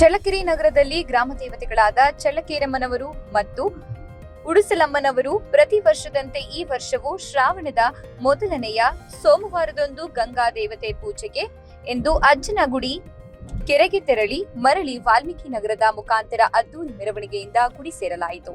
ಚಳ್ಳಕೆರೆ ನಗರದಲ್ಲಿ ಗ್ರಾಮ ದೇವತೆಗಳಾದ ಚಳ್ಳಕೇರಮ್ಮನವರು ಮತ್ತು ಉಡುಸಲಮ್ಮನವರು ಪ್ರತಿ ವರ್ಷದಂತೆ ಈ ವರ್ಷವೂ ಶ್ರಾವಣದ ಮೊದಲನೆಯ ಸೋಮವಾರದಂದು ಗಂಗಾ ದೇವತೆ ಪೂಜೆಗೆ ಎಂದು ಅಜ್ಜನಗುಡಿ ಕೆರೆಗೆ ತೆರಳಿ ಮರಳಿ ವಾಲ್ಮೀಕಿ ನಗರದ ಮುಖಾಂತರ ಅದ್ದೂರಿ ಮೆರವಣಿಗೆಯಿಂದ ಗುಡಿ ಸೇರಲಾಯಿತು.